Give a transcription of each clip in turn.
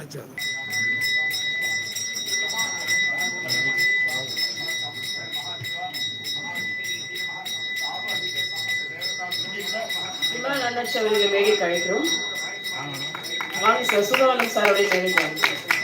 ஆச்சா விமல் அண்ணாச்சி அவர்களை மேடைக்கு அழைக்கிறோம் வாங்க சார் சுதவானம் சார் அவரை மேடைக்கு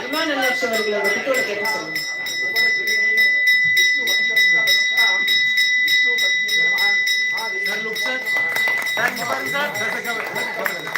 விமான நிலையம் அவர்களை குற்றோட கேட்க சொல்லுங்க Sir, look, sir. Sir, sir, sir.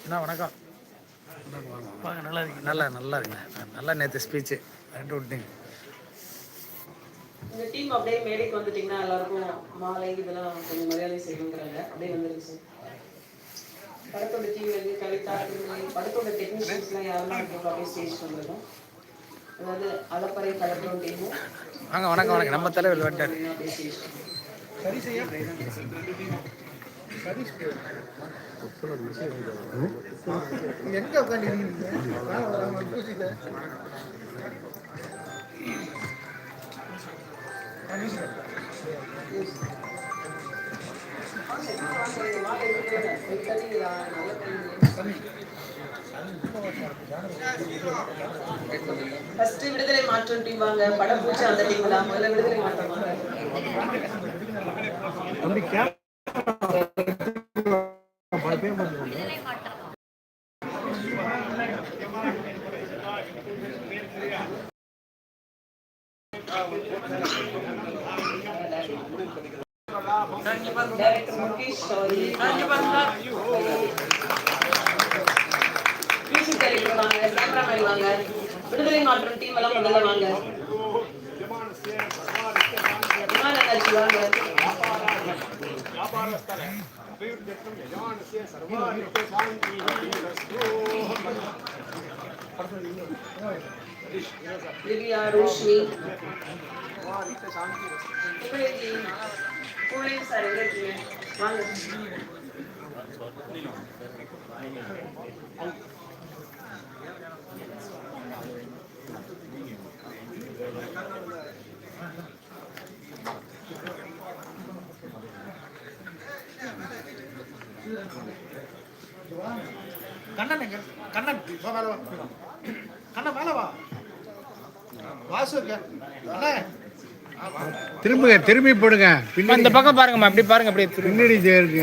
அண்ணா வணக்கம்? வாங்க நல்லா இருக்கீங்க நல்லா நல்லா இருக்குண்ணே நல்லா நேற்று ஸ்பீச்சு ரெண்டு விட்டீங்க இந்த டீம் அப்படியே மேடைக்கு வந்துட்டீங்கன்னா எல்லாருக்கும் மாலை இதெல்லாம் கொஞ்சம் மரியாதை செய்யணுங்கிறாங்க. அப்படியே வந்துருங்க சார். படத்தோட டீம் வந்து கவிதா படத்தோட டெக்னீஷியன்ஸ்லாம் யாரெல்லாம் அப்படியே ஸ்டேஜ் வந்துடும் அதாவது டீமும் வாங்க வணக்கம் வணக்கம். நம்ம தலைவர் வந்துட்டார் அப்படியே ஸ்டேஜ் எங்க உட்காந்துருக்கீங்க ஃபர்ஸ்ட் விடுதலை மாற்றம் டீம் வாங்க படம் பூச்சி அந்த டீம் முதல்ல விடுதலை மாற்றம் வாங்க டைரக்டர் முகேஷ் அவர்கள் மியூசிக் டைரக்டர் வாங்க சாம்பிராமணி வாங்க. விடுதலை மாற்றம் டீம் எல்லாம் முதல்ல வாங்க. விமானந்தாச்சி வாங்க. திவ்யா ரோஷினி. சார் எங்க இருக்கீங்க? வாங்க. கண்ணன் எங்க? கண்ணன் வா மேல வா. கண்ணன் மேல வா. வாசுக்கு. அண்ணே. திரும்புங்க திரும்பி போடுங்க. பின்னாடி. இந்த பக்கம் பாருங்கம்மா அப்படி பாருங்க அப்படியே திரு- பின்னாடி இருக்கு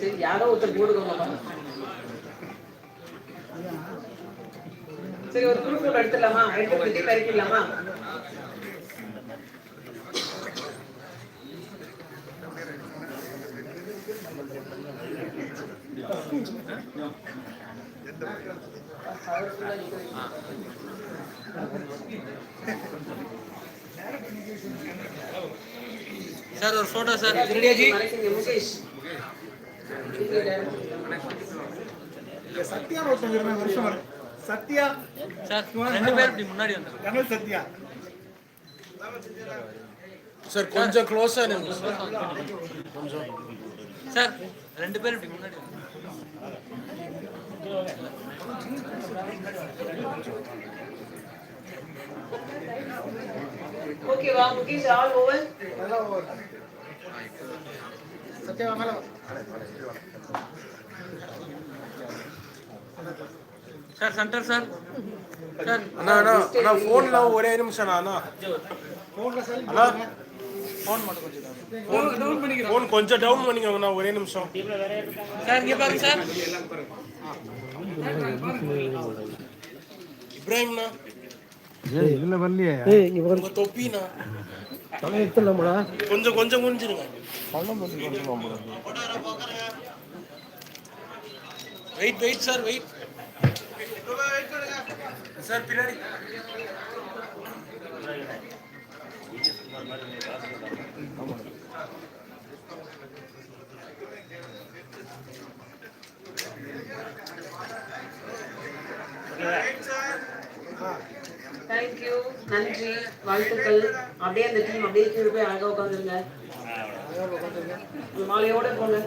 சரி யாரோ ஒருத்தர் போடுங்கம்மா சரி ஒரு குரூப் போட்டோ எடுத்துடலாமா எடுத்து Thank you. சார் ஒரு போட்டோ சார். முகேஷ் இங்க சத்யா ஒருத்தங்க இருந்தாங்க வருஷம் வரை. சத்யா. சார் ரெண்டு பேர் இப்படி முன்னாடி வந்து கமல் சத்யா. சார் கொஞ்சம் க்ளோஸா சார் ரெண்டு பேர் இப்படி முன்னாடி வாங்க. ஓகேவா முகேஷ் ஆல் ஓவர். நல்லா over. சத்யா மேல. Sir centre sir. சார் அண்ணா அண்ணா அண்ணா ஃபோன்ல ஒரே நிமிஷம் அண்ணா அண்ணா. ஃபோன் மட்டும் கொஞ்சம் டவுன் பண்ணிக்கிறோம் ஃபோன் கொஞ்சம் டவுன் பண்ணிக்கோங்கண்ணா ஒரே நிமிஷம். சார் இங்கே பாருங்க சார். இப்ராஹிம்ண்ணா இதுல வரலையே. உங்க தொப்பிண்ணா கொஞ்சம் கொஞ்சம் குனிஞ்சிருங்க. Wait wait sir wait sir பின்னாடி. நன்றி வாழ்த்துக்கள். அப்படியே அந்த டீம் அப்படியே கீழே போய் அழகா உட்காந்துருங்க. மாலையோட போங்க.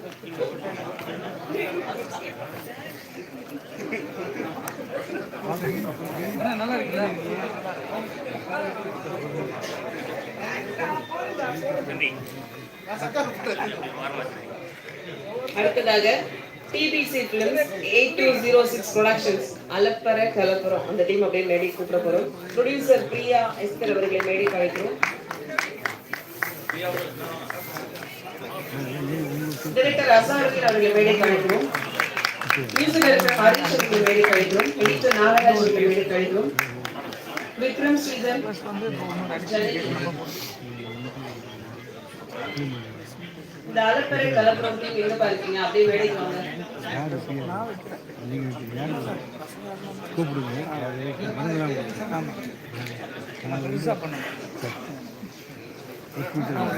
அடுத்ததாக TBC eight two zero six productions அலப்பற கலப்புறம் அந்த டீம் அப்படியே மேடி கூப்பிட போறோம். ப்ரொடியூசர் பிரியா எஸ்கர் அவர்களை மேடி கலைக்கிறோம். டிரெக்டர் அசாருதீன் அவர்களை மேடை கலைக்கிறோம். மியூசிக் டைரக்டர் ஹரிஷ் அவர்களை மேடை கலைக்கிறோம். எடிட்டர் நாகராஜ் அவர்களை மேடை கலைக்கிறோம். விக்ரம் ஸ்ரீதர். இந்த அலப்பறை கலப்புறம் டீம் எங்க பாருக்கீங்க அப்படியே மேடைக்கு வாங்க.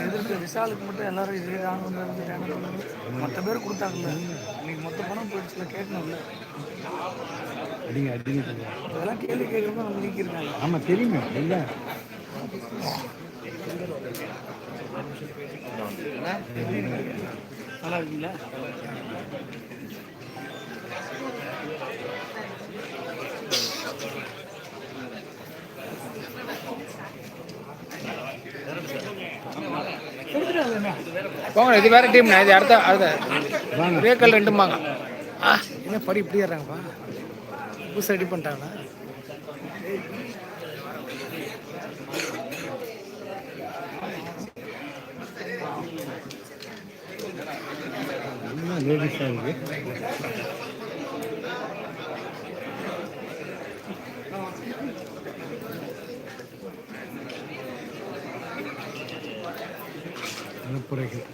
எதிர்த்து விசாலுக்கு மட்டும் எல்லாரும் இதே ஆகணும் மற்ற பேர் கொடுத்தாங்கல்ல. இன்னைக்கு மொத்த பணம் போயிடுச்சுல கேட்கணும்ல. அடிங்க. அதெல்லாம் கேள்வி கேட்கணும் நம்ம நீக்கியிருக்காங்க ஆமா தெரியுமே. இல்ல. நல்லா இருக்குல்ல போங்க இது வேற டீம்ண்ணா இது அடுத்த அடுத்த. வேக்கல் ரெண்டுமாங்க ஆ என்ன படி இப்படி ஏறாங்கப்பா புதுசு ரெடி பண்ணிட்டாங்களா? லேடிஸா இருக்கு அனுப்புரைகள்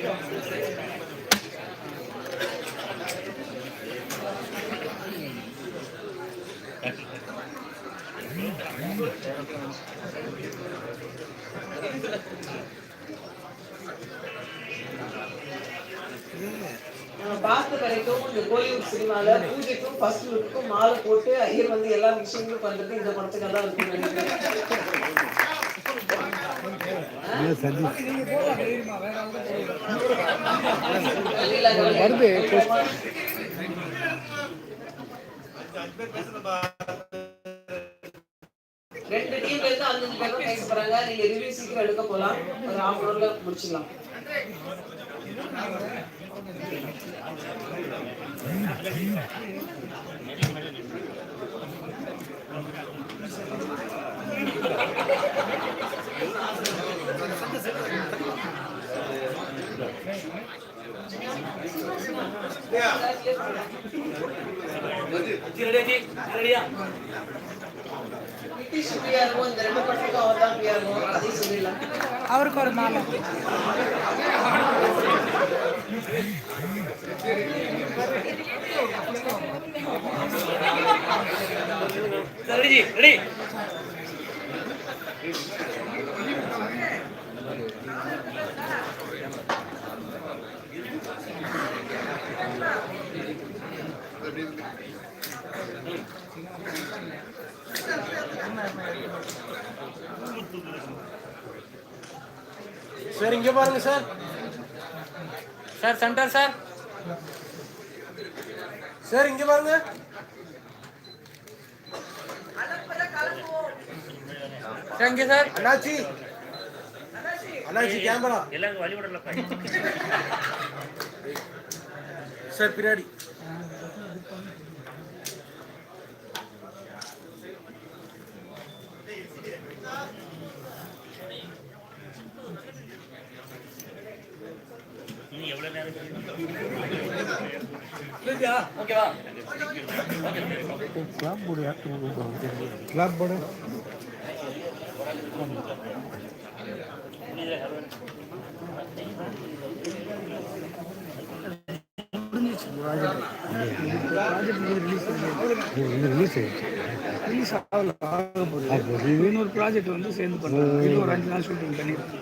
you. பார்த்த வரைக்கும் இந்த கோலிவுட் சினிமால பூஜைக்கும் ஃபர்ஸ்ட் லுக்கும் மாலை போட்டு ஐயர் வந்து எல்லா விஷயங்களும் பண்றது இந்த படத்துக்காக தான் இல்ல, வருது டீம்ல இருந்து அஞ்சு பேர் தான் பேச போறாங்க. நீங்க ரிவ்யூ சீக்கிரம் எடுக்க போலாம். ஒரு ஹாஃப் ஹவர்ல முடிச்சிடலாம். ஃப்ரீயா அவருக்கு ஒரு மாலை. Ready ready. சார் இங்க பாருங்க sir. Sir centre sir. Sir இங்க பாருங்க. சார் இங்கே சார். அண்ணாச்சி. அண்ணாச்சி கேமரா. எல்லாருக்கும் வழிபடல சார் பின்னாடி. ஓகேவா clap board clap board release ஆயிடுச்சு ரிலீஸ் ஆகல ஆக போகுது ஆக போகுது. இன்னொரு ப்ராஜெக்ட் வந்து சேர்ந்து பண்ணுறாங்க இது ஒரு அஞ்சு நாள் ஷூட்டிங் பண்ணியிருக்கோம்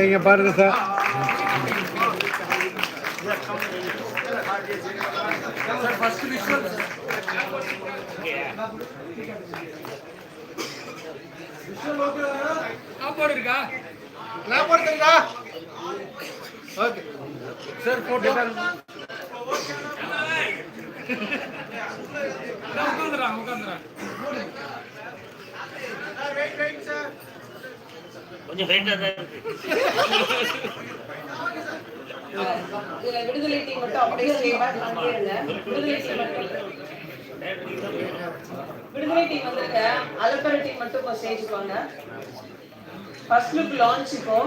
இங்கே பாருங்க சார். சாப்பாடு இருக்கா? சாப்பாடு இருக்கா ஓகே. Sir photo. உட்காந்துறான் உட்காந்துறான் கொஞ்சம் வெயிட்டா தான் இருக்கு. விடுதலை டீம் வந்திருக்க. அலப்பறை டீம் மட்டும் இப்போ ஸ்டேஜுக்கு வாங்க. ஃபர்ஸ்ட் லுக் லான்ச் இப்போ.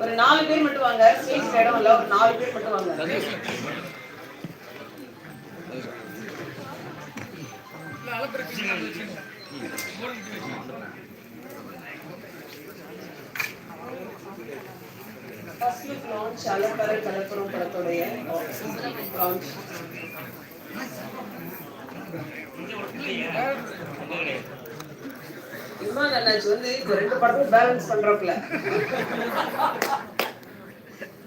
ஒரு நாலு பேர் மட்டும் வாங்க. ஸ்டேஜ் இடம் இல்ல ஒரு நாலு பேர் மட்டும் வாங்க. லான்ச் அலப்பறை கலப்புறம் படத்துடைய லான்ச் இமான் அண்ணாச்சி வந்து இந்த ரெண்டு படத்தையும் பேலன்ஸ் பண்றப்பல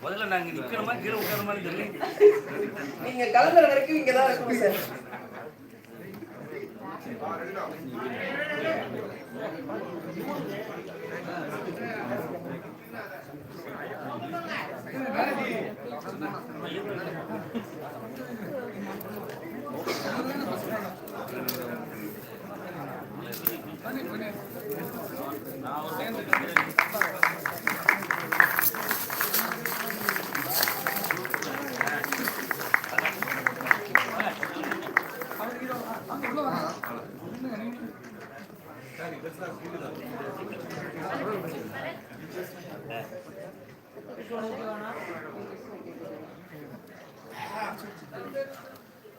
முதல்ல நாங்க மாதிரி கீழே உட்காரமான்னு தெரியல. நீங்க கலந்துற வரைக்கும் இங்க தான் இருக்கணும் சார் நான் ஒரு சேர்ந்து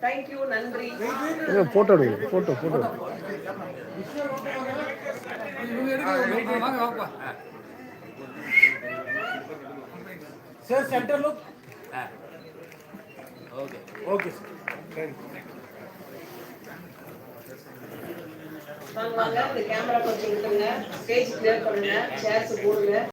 தேங்க்யூ நன்றி. ஃபோட்டோ எடுங்க sir centre look okay okay sir வாங்க வாங்க இந்த கேமரா கொஞ்சம் விட்டுருங்க பேஜ் கிளியர் பண்ணுங்க. சேர்ஸ் போடுங்க.